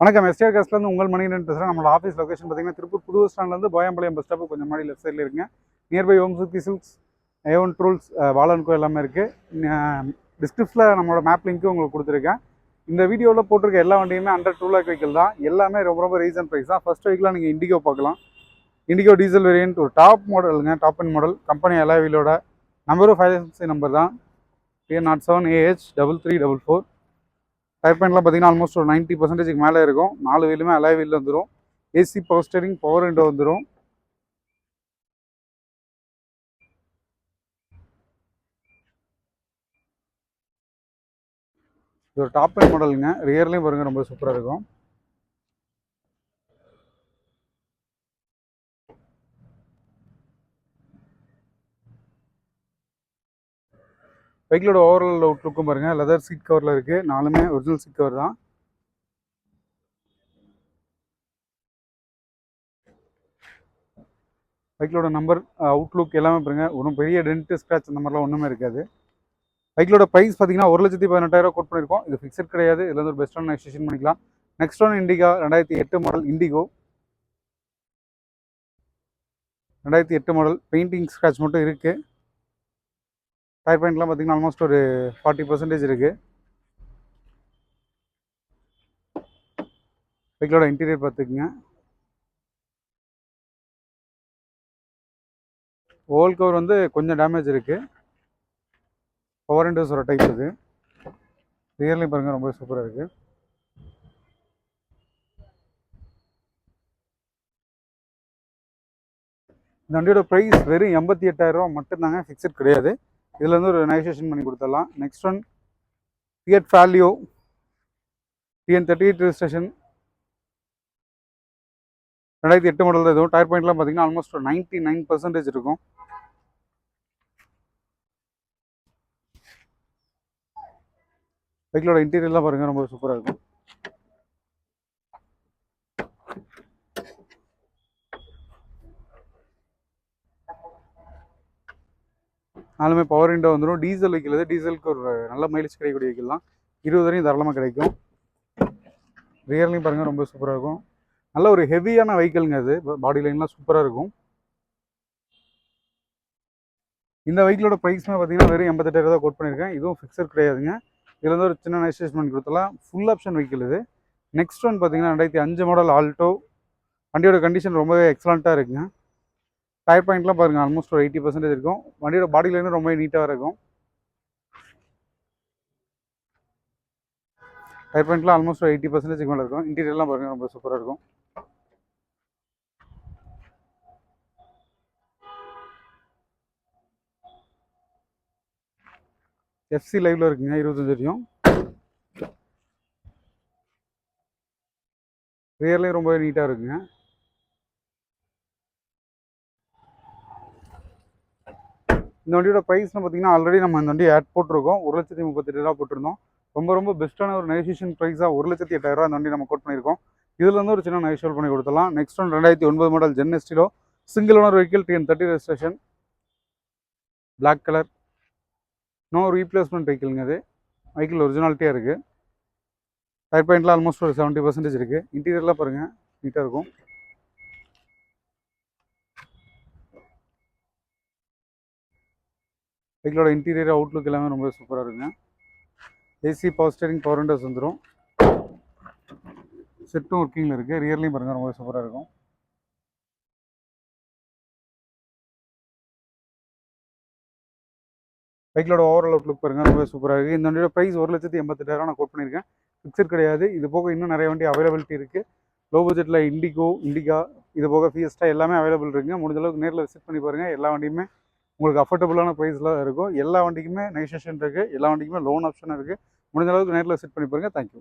வணக்கம். எஸ்டிஆர் காஸ்ட்லேருந்து உங்கள் மணிகண்டன் பேசுகிறேன் நம்மளோட ஆஃபீஸ் லொக்கேஷன் பார்த்தீங்கன்னா திருப்பூர் புது பஸ் ஸ்டாண்ட்லேருந்து போயம்பாளையம் பஸ் ஸ்டாப்பு கொஞ்சம் மாதிரி லெஃப்ட் சைடில் இருக்குங்க nearby Om Sakthi silks A1 ட்ரூல்ஸ் வாலன்கோ எல்லாமே இருக்குது டிஸ்கிரிப்ஷனில் நம்மளோட மேப் லிங்க்கு உங்களுக்கு கொடுத்துருக்கேன். இந்த வீடியோவில் போட்டிருக்க எல்லா வண்டியுமே அண்டர் டூ லேக் வெஹிக்கிள் தான். எல்லாமே ரொம்ப ரொம்ப ரீசன் ப்ரைஸ் தான். ஃபர்ஸ்ட் வெஹிக்கிளாக நீங்கள் இண்டிகோ பார்க்கலாம். இண்டிகோ டீசல் வேரியன்ட் ஒரு டாப் மாடலுங்க டாப் அண்ட் மாடல் கம்பெனி அலாவிலோட நம்பரும் ஃபைவ் நம்பர் தான். TN nought seven AH double three double four tyre பேண்ட்லாம் பார்த்தீங்கன்னா ஆல்மோஸ்ட் ஒரு நைன்ட்டி பர்சன்டேஜ் மேலே இருக்கும். நாலு வீலுமே அலை வீல் வந்துடும் AC power steering power window வந்துடும் இது ஒரு டாப் அண்ட் மாடலுங்க ரியர்லேயும் பாருங்க ரொம்ப சூப்பராக இருக்கும். பைக்கிலோட ஓவரால் அவுட்லுக்கும் பாருங்கள் லெதர் சீட் கவரில் இருக்குது நாலுமே ஒரிஜினல் சீட் கவர் தான். பைக்கிலோட நம்பர் அவுட்லுக் எல்லாமே பாருங்க. ஒன்றும் பெரிய டென்ட்டு ஸ்க்ராட்ச் அந்த மாதிரிலாம் ஒன்றுமே இருக்காது. பைக்கிலோட ப்ரைஸ் பார்த்தீங்கன்னா ஒரு லட்சத்தி பதினெட்டாயிரம் கோட் பண்ணியிருக்கோம். இது ஃபிக்ஸட் கிடையாது. இதில் வந்து ஒரு பெஸ்ட்டான எக்ஸ்டேஷன் பண்ணிக்கலாம். நெக்ஸ்ட் ஒன் இண்டிகா ரெண்டாயிரத்தி எட்டு மாடல் இண்டிகோ ரெண்டாயிரத்தி எட்டு மாடல் பெயிண்டிங் ஸ்க்ராட்ச் மட்டும் இருக்குது டயர் பாயிண்ட்லாம் பார்த்தீங்கன்னா ஆல்மோஸ்ட் ஒரு ஃபார்ட்டி பர்சன்டேஜ் இருக்குது பைக்கிலோட இன்டீரியர் பார்த்துக்குங்க ஓல் கவர் வந்து கொஞ்சம் டேமேஜ் இருக்குது பவர் விண்டோஸ் ஒரு டைப் இது. ரியர்லையும் பாருங்கள் ரொம்ப சூப்பராக இருக்குது இந்த வண்டியோட ப்ரைஸ் வெறும் எண்பத்தி எட்டாயிரரூவா மட்டும்தாங்க ஃபிக்ஸட் கிடையாது. இதுலேருந்து ஒரு நெகோசியேஷன் பண்ணி கொடுத்துடலாம். Next one Fiat Palio TN thirty eight registration ரெண்டாயிரத்தி எட்டு மாடல் எதுவும் இதுவும். டயர் பாயிண்ட்லாம் பார்த்தீங்கன்னா ஆல்மோஸ்ட் நைன்ட்டி நைன் பர்சன்டேஜ் இருக்கும். பைக்கிலோட இன்டீரியர்லாம் பாருங்கள் ரொம்ப சூப்பராக இருக்கும். நாலுமே பவர் விண்டோ வந்துடும் டீசல் வைக்கிறது. டீசலுக்கு ஒரு நல்ல மைலேஜ் கிடைக்கக்கூடிய வெஹிக்கிள் தான் இருபது வரையும் தாராளமாக கிடைக்கும். ரியர்லையும் பாருங்கள் ரொம்ப சூப்பராக இருக்கும். நல்ல ஒரு ஹெவியான வெஹிக்கிள்ங்க அது. பாடி லைன்லாம் சூப்பராக இருக்கும். இந்த வெஹிக்கிளோட ப்ரைஸ்மே பார்த்தீங்கன்னா வெறும் எண்பத்தெட்டாயிரம் தான் கோட் பண்ணியிருக்கேன் இதுவும் ஃபிக்ஸர் கிடையாதுங்க. இதில் வந்து ஒரு சின்ன நெஸ்டேஷன் கொடுத்தலாம் ஃபுல் ஆப்ஷன் வெஹிக்கிள் இது. நெக்ஸ்ட் ஒன் பார்த்தீங்கன்னா ரெண்டாயிரத்தி அஞ்சு மாடல் ஆல்டோ வண்டியோட கண்டிஷன் ரொம்பவே எக்ஸலண்ட்டாக இருக்குங்க. டயர் பாயிண்ட்லாம் பாருங்கள் ஆல்மோஸ்ட் ஒரு எயிட்டி பர்சன்டேஜ் இருக்கும். வண்டியோட பாடியிலேருந்து ரொம்ப நீட்டாக இருக்கும். டயர் பாயிண்ட்லாம் ஆல்மோஸ்ட் ஒரு எயிட்டி பர்சன்டேஜ் மேலே இருக்கும். இன்டீரியர்லாம் பாருங்கள் ரொம்ப சூப்பராக இருக்கும். எஃப்சி லைவ்ல இருக்குங்க இருபத்தஞ்சு வரையும் ரியர்லேயும் ரொம்பவே நீட்டாக இருக்குங்க. இந்த வண்டியோட ப்ரைஸ்னு பார்த்தீங்கன்னா ஆல்ரெடி நம்ம இந்த வண்டி ஆட் போட்டிருக்கோம். ஒரு லட்சத்தி முப்பத்தெட்டு ரூபா போட்டிருந்தோம். ரொம்ப ரொம்ப பெஸ்ட்டான ஒரு நெகோசியேஷன் ப்ரைஸாக ஒரு லட்சத்தி எட்டாயிரம் ரூபா இந்த வண்டி நம்ம கோட் பண்ணியிருக்கோம். இதுலேருந்து ஒரு சின்ன நெகோஷியல் பண்ணி கொடுத்தலாம் நெக்ஸ்ட் ஒன் ரெண்டாயிரத்தி ஒன்பது model Zen Estilo single owner vehicle TN thirty registration black colour no replacement வெஹிக்கிள்ங்க அது. வெஹிக்கிள் ஒரிஜினாலிட்டியாக இருக்குது டயர் பாயிண்ட்லாம் ஆல்மோஸ்ட் ஒரு செவன்ட்டி பர்சன்டேஜ் இருக்குது இன்டீரியர்லாம் பாருங்கள் நீட்டாக இருக்கும். வெஹிக்கிளோட இன்டீரியர் அவுட்லுக் எல்லாமே ரொம்ப சூப்பராக இருக்குங்க. AC power steering power windows வந்துடும் செட்டும் ஒர்க்கிங்கில் இருக்குது ரியர்லையும் பாருங்கள் ரொம்ப சூப்பராக இருக்கும். பைக்கிலோட ஓவரால் அவுட்லுக் பாருங்கள் ரொம்ப சூப்பராக இருக்குது இந்த வண்டியோட ப்ரைஸ் ஒரு லட்சத்தி எண்பத்தெட்டாயிரம் நான் கோட் பண்ணியிருக்கேன். ஃபிக்ஸட் கிடையாது. இது போக இன்னும் நிறைய வண்டி அவைலபிலிட்டி இருக்குது லோ பட்ஜெட்டில் இண்டிகோ இண்டிகா இது போக ஃபியஸ்டா எல்லாமே அவைலபிள் இருக்குங்க. முடிஞ்ச அளவுக்கு நேரில் விசிட் பண்ணி பாருங்கள் எல்லா வண்டியுமே உங்களுக்கு அஃபோர்டபுளான ப்ரைஸில் இருக்கும். எல்லா வண்டிக்குமே நெகோசியேஷன் இருக்குது எல்லா வண்டிக்குமே லோன் ஆப்ஷன் இருக்குது முடிஞ்ச அளவுக்கு நேரில் விசிட் பண்ணி பாருங்கள் தேங்க்யூ